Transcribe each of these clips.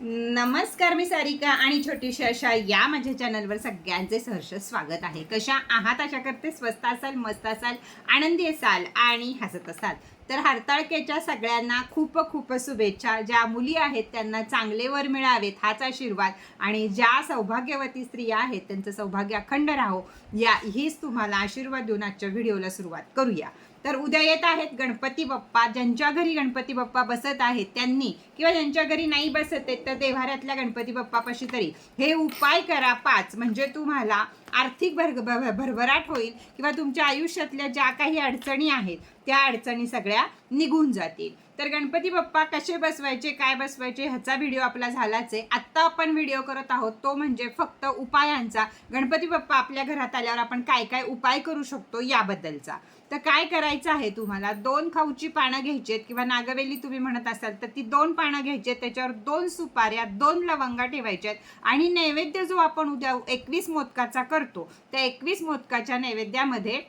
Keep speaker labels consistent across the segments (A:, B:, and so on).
A: नमस्कार मी सारिका आणि छोटीशी अशा या माझ्या चॅनलवर सगळ्यांचे सहर्ष स्वागत आहे. कशा आहात? अशा करते स्वस्त असाल मस्त असाल आनंदी असाल आणि हसत असाल. तर हरताळकेच्या सगळ्यांना खूप खूप शुभेच्छा. ज्या मुली आहेत त्यांना चांगले वर मिळावेत हाच आशीर्वाद आणि ज्या सौभाग्यवती स्त्रिया आहेत त्यांचं सौभाग्य अखंड राहो. या हीच तुम्हाला आशीर्वाद देऊन आजच्या व्हिडिओला सुरुवात करूया. तर उद्या येत आहेत गणपती बाप्पा. ज्यांच्या घरी गणपती बाप्पा बसत आहेत त्यांनी किंवा ज्यांच्या घरी नाही बसत आहेत तर देव्हाऱ्यातल्या गणपती बाप्पापाशी तरी. हे उपाय करा पाच. म्हणजे तुम्हाला आर्थिक भर भरभराट होईल किंवा तुमच्या आयुष्यातल्या ज्या काही अडचणी आहेत त्या अडचणी सगळ्या निघून जातील. तर गणपती बाप्पा कसे बसवायचे काय बसवायचे ह्याचा व्हिडिओ आपला झालाच आहे. आत्ता आपण व्हिडिओ करत आहोत तो म्हणजे फक्त उपायांचा. गणपती बाप्पा आपल्या घरात आल्यावर आपण काय काय उपाय करू शकतो याबद्दलचा. तर काय करायचं आहे तुम्हाला? दोन खाऊची पानं घ्यायची आहेत किंवा नागवेली तुम्ही म्हणत असाल तर ती दोन पानं घ्यायची आहेत. त्याच्यावर दोन सुपाऱ्या दोन लवंगा ठेवायच्या आहेत. आणि नैवेद्य जो आपण उद्या एकवीस मोदकाचा करतो त्या एकवीस मोदकाच्या नैवेद्यामध्ये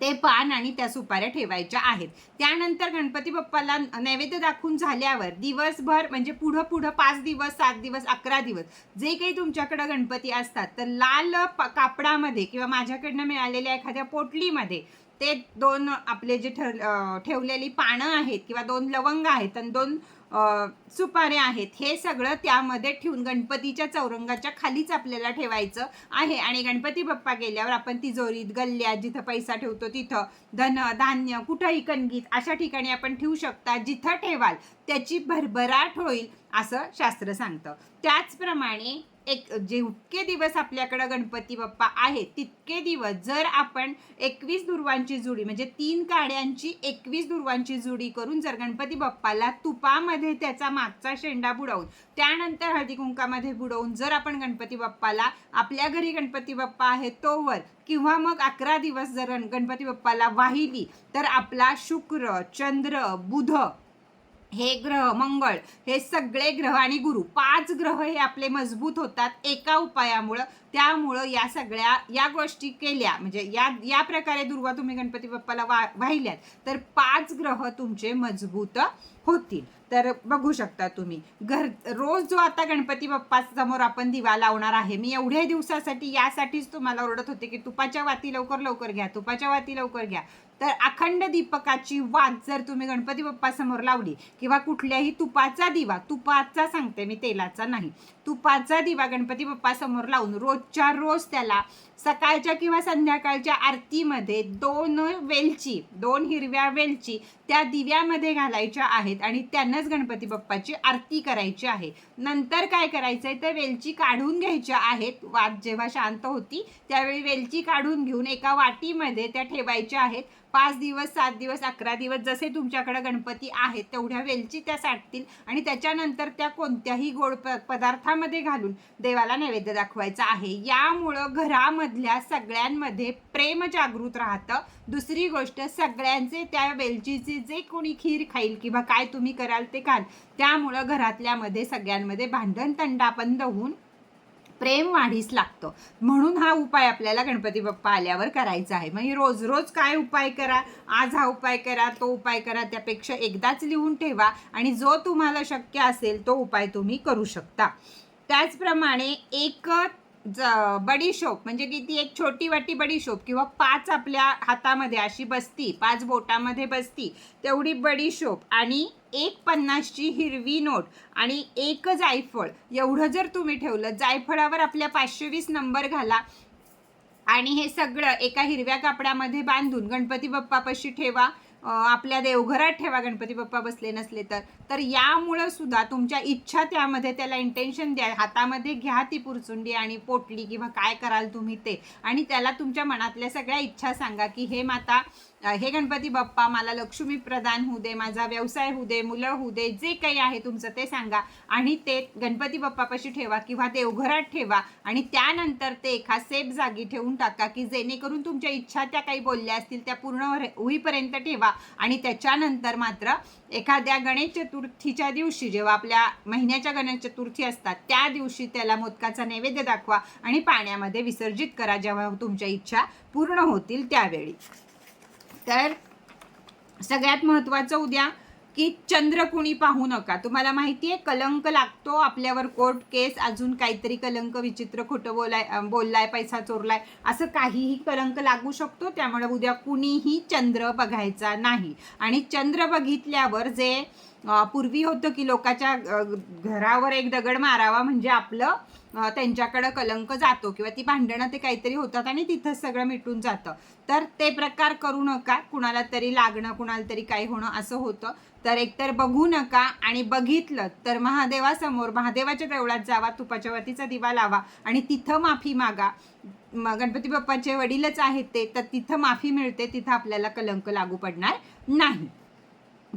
A: ते पान आणि त्या सुपाऱ्या ठेवायच्या आहेत. त्यानंतर गणपती बाप्पाला नैवेद्य दाखवून झाल्यावर दिवसभर म्हणजे पुढं पुढं पाच दिवस सात दिवस अकरा दिवस जे काही तुमच्याकडं गणपती असतात तर लाल प- कापडामध्ये किंवा माझ्याकडनं मिळालेल्या एखाद्या पोटलीमध्ये ते दोन आपले जे ठर ठेवलेली पानं आहेत किंवा दोन लवंग आहेत आणि दोन सुपारे आहेत. हे सगळं त्यामध्ये ठेवून गणपतीच्या चौरंगाच्या खालीच आपल्याला ठेवायचं आहे. आणि गणपती बाप्पा गेल्यावर आपण तिजोरीत गल्ल्यात जिथं पैसा ठेवतो तिथं धन धान्य कुठंही कणगीत अशा ठिकाणी आपण ठेवू शकता जिथं ठेवाल त्याची भरभराट होईल असं शास्त्र सांगतं. त्याचप्रमाणे एक जितके दिवस आपल्याकडं गणपती बाप्पा आहेत तितके दिवस जर आपण एकवीस दुर्वांची जुडी म्हणजे तीन काड्यांची एकवीस दुर्वांची जुडी करून जर गणपती बाप्पाला तुपामध्ये त्याचा मागचा शेंडा बुडवून त्यानंतर हळदी कुंकामध्ये बुडवून जर आपण गणपती बाप्पाला आपल्या घरी गणपती बाप्पा आहे तोवर किंवा मग अकरा दिवस जर गणपती बाप्पाला वाहिली तर आपला शुक्र चंद्र बुध हे ग्रह मंगळ हे सगळे ग्रह आणि गुरु पाच ग्रह हे आपले मजबूत होतात एका उपायामुळं. त्यामुळं या सगळ्या या गोष्टी केल्या. म्हणजे या या प्रकारे दुर्वा तुम्ही गणपती बाप्पाला वा वाहिल्यात तर पाच ग्रह तुमचे मजबूत होतील. तर बघू शकता तुम्ही घर रोज जो आता गणपती बाप्पा समोर आपण दिवा लावणार आहे मी एवढ्या दिवसासाठी यासाठीच तुम्हाला ओरडत होते की तुपाच्या वाती लवकर लवकर घ्या तुपाच्या वाती लवकर घ्या. तर अखंड दीपकाची वात जर तुम्ही गणपती बाप्पा समोर लावली किंवा कुठल्याही तुपाचा दिवा तुपाचा सांगते मी तेलाचा नाही तुपाचा दिवा गणपती बाप्पा समोर लावून रोजच्या रोज त्याला सकाळच्या किंवा संध्याकाळच्या आरतीमध्ये दोन वेलची दोन हिरव्या वेलची त्या दिव्यामध्ये घालायच्या आहेत आणि त्यांनाच गणपती बाप्पाची आरती करायची आहे. नंतर काय करायचं आहे तर वेलची काढून घ्यायच्या आहेत. वाद जेव्हा शांत होती त्यावेळी वेलची काढून घेऊन एका वाटीमध्ये त्या ठेवायच्या आहेत. पाच दिवस सात दिवस अकरा दिवस जसे तुमच्याकडे गणपती आहेत तेवढ्या वेलची त्या साठतील आणि त्याच्यानंतर त्या कोणत्याही गोड प- पदार्थामध्ये घालून देवाला नैवेद्य दाखवायचा आहे. यामुळं घरामध्ये मधल्या सगळ्यांमध्ये प्रेम जागृत राहतं. दुसरी गोष्ट सगळ्यांचे त्या वेलचीचे जे कोणी खीर खाईल किंवा काय तुम्ही कराल ते खाल. त्यामुळं घरातल्यामध्ये सगळ्यांमध्ये भांडण तंडापंद होऊन प्रेम वाढीस लागतं. म्हणून हा उपाय आपल्याला गणपती बाप्पा आल्यावर करायचा आहे. म्हणजे रोज रोज काय उपाय करा? आज हा उपाय करा तो उपाय करा त्यापेक्षा एकदाच लिहून ठेवा आणि जो तुम्हाला शक्य असेल तो उपाय तुम्ही करू शकता. त्याचप्रमाणे एक ज बडीशोप म्हणजे किती एक छोटी वाटी बडीशोप किंवा पाच आपल्या हातामध्ये अशी बसती पाच बोटामध्ये बसती तेवढी बडीशोप आणि एक पन्नासची हिरवी नोट आणि एक जायफळ. एवढं जर तुम्ही ठेवलं जायफळावर आपल्या पाचशे वीस नंबर घाला आणि हे सगळं एका हिरव्या कापडामध्ये बांधून गणपती बाप्पापाशी ठेवा. आपल्या देवघरात ठेवा गणपती बाप्पा बसले नसले तर. तर यामुळं सुद्धा तुमच्या इच्छा त्यामध्ये त्याला इंटेन्शन द्या. हातामध्ये घ्या ती पुरचुंडी आणि पोटली किंवा काय कराल तुम्ही ते. आणि त्याला तुमच्या मनातल्या सगळ्या इच्छा सांगा की हे माता हे गणपती बाप्पा मला लक्ष्मी प्रदान होऊ दे माझा व्यवसाय होऊ दे मुलं होऊ दे जे काही आहे तुमचं ते सांगा. आणि ते गणपती बाप्पापाशी ठेवा किंवा देवघरात ठेवा. आणि त्यानंतर ते एका सेफ जागी ठेवून टाका की जेणेकरून तुमच्या इच्छा त्या काही बोलल्या असतील त्या पूर्ण होईपर्यंत ठेवा. आणि त्याच्यानंतर मात्र एखाद्या गणेश चतुर्थीच्या दिवशी जेव्हा आपल्या महिन्याच्या गणेश चतुर्थी असतात त्या दिवशी त्याला मोदकाचा नैवेद्य दाखवा आणि पाण्यामध्ये विसर्जित करा जेव्हा तुमच्या इच्छा पूर्ण होतील त्यावेळी. तर सगळ्यात महत्त्वाचं उद्या की चंद्र कुणी पाहू नका. तुम्हाला माहिती आहे कलंक लागतो आपल्यावर कोर्ट केस अजून काहीतरी कलंक विचित्र खोटं बोलाय बोललाय पैसा चोरलाय असं काहीही कलंक लागू शकतो. त्यामुळे उद्या कुणीही चंद्र बघायचा नाही. आणि चंद्र बघितल्यावर जे पूर्वी होतं की लोकाच्या घरावर एक दगड मारावा म्हणजे आपलं त्यांच्याकडं कलंक जातो किंवा ती भांडणं ते काहीतरी होतात आणि तिथंच सगळं मिटून जातं. तर ते प्रकार करू नका. कुणाला तरी लागणं कुणाला तरी काही होणं असं होतं. तर एकतर बघू नका आणि बघितलं तर महादेवासमोर महादेवाच्या देवळात जावा तुपाच्या वतीचा दिवा लावा आणि तिथं माफी मागा. गणपती बाप्पाचे वडीलच आहेत ते तर तिथं माफी मिळते तिथं आपल्याला कलंक लागू पडणार नाही.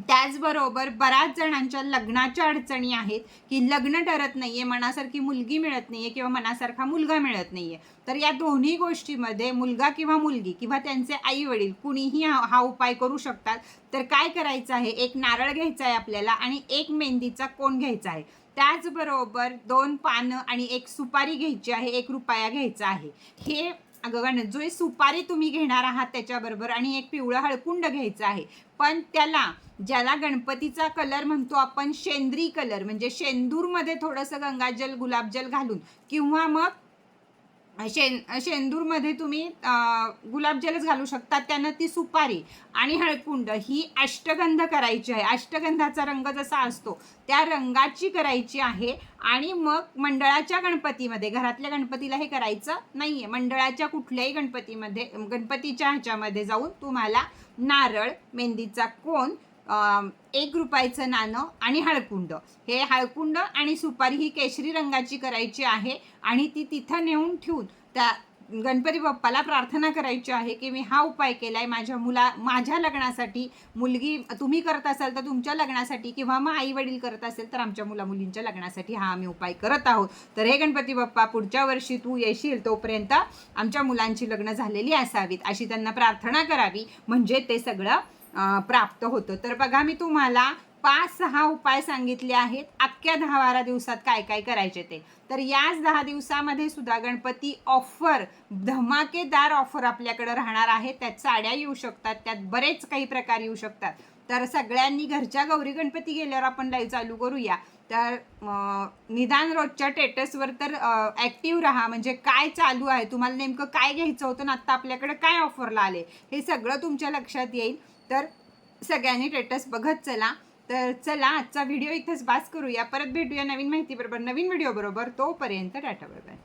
A: त्याचबरोबर बऱ्याच जणांच्या लग्नाच्या अडचणी आहेत की लग्न ठरत नाही आहे मनासारखी मुलगी मिळत नाही आहे किंवा मनासारखा मुलगा मिळत नाही आहे तर या दोन्ही गोष्टीमध्ये मुलगा किंवा मुलगी किंवा त्यांचे आई वडील कुणीही हा हा उपाय करू शकतात. तर काय करायचं आहे? एक नारळ घ्यायचा आहे आपल्याला आणि एक मेहंदीचा कोण घ्यायचा आहे. त्याचबरोबर दोन पानं आणि एक सुपारी घ्यायची आहे एक रुपया घ्यायचा आहे. हे अगं गण जो सुपारी तुम्ही घेणार आहात त्याच्याबरोबर आणि एक पिवळं हळकुंड घ्यायचं आहे पण त्याला ज्याला गणपतीचा कलर म्हणतो आपण शेंद्री कलर म्हणजे शेंदूरमध्ये थोडंसं गंगाजल गुलाबजल घालून किंवा मग शेन शेंदूरमध्ये तुम्ही गुलाबजलच घालू शकता त्यानं ती सुपारी आणि हळकुंड ही अष्टगंध करायची आहे. अष्टगंधाचा रंग जसा असतो त्या रंगाची करायची आहे. आणि मग मंडळाच्या गणपतीमध्ये घरातल्या गणपतीला हे करायचं नाही आहे मंडळाच्या कुठल्याही गणपतीमध्ये गणपतीच्या ह्याच्यामध्ये जाऊन तुम्हाला नारळ मेहंदीचा कोण एक रुपयाचं नाणं आणि हळकुंड. हे हळकुंड आणि सुपारी ही केशरी रंगाची करायची आहे आणि ती तिथं नेऊन ठेवून त्या गणपती बाप्पाला प्रार्थना करायची आहे की मी हा उपाय केला आहे माझ्या मुला माझ्या लग्नासाठी. मुलगी तुम्ही करत असाल तर तुमच्या लग्नासाठी किंवा मग आई वडील करत असेल तर आमच्या मुला मुलींच्या लग्नासाठी हा आम्ही उपाय करत आहोत. तर हे गणपती बाप्पा पुढच्या वर्षी तू येशील तोपर्यंत आमच्या मुलांची लग्न झालेली असावीत अशी त्यांना प्रार्थना करावी. म्हणजे ते सगळं प्राप्त होतं. तर बघा मी तुम्हाला पाच सहा उपाय सांगितले आहेत. अख्ख्या दहा बारा दिवसात काय काय करायचे ते. तर याच दहा दिवसामध्ये सुद्धा गणपती ऑफर धमाकेदार ऑफर आपल्याकडे राहणार आहे. त्यात साड्या येऊ शकतात. त्यात बरेच काही प्रकार येऊ शकतात. तर सगळ्यांनी घरच्या गौरी गणपती गेल्यावर आपण लाईव्ह चालू करूया. तर निदान रोजच्या टेटसवर तर ॲक्टिव्ह राहा. म्हणजे काय चालू आहे? तुम्हाला नेमकं काय घ्यायचं होतं ना आत्ता आपल्याकडे काय ऑफरला आले? हे सगळं तुमच्या लक्षात येईल. तर सगळ्यांनी टेटस बघत चला. तर चला आजचा व्हिडिओ इथंच बास करूया. परत भेटूया नवीन माहिती बरोबर नवीन व्हिडिओ बरोबर. तोपर्यंत टाटा बाय बाय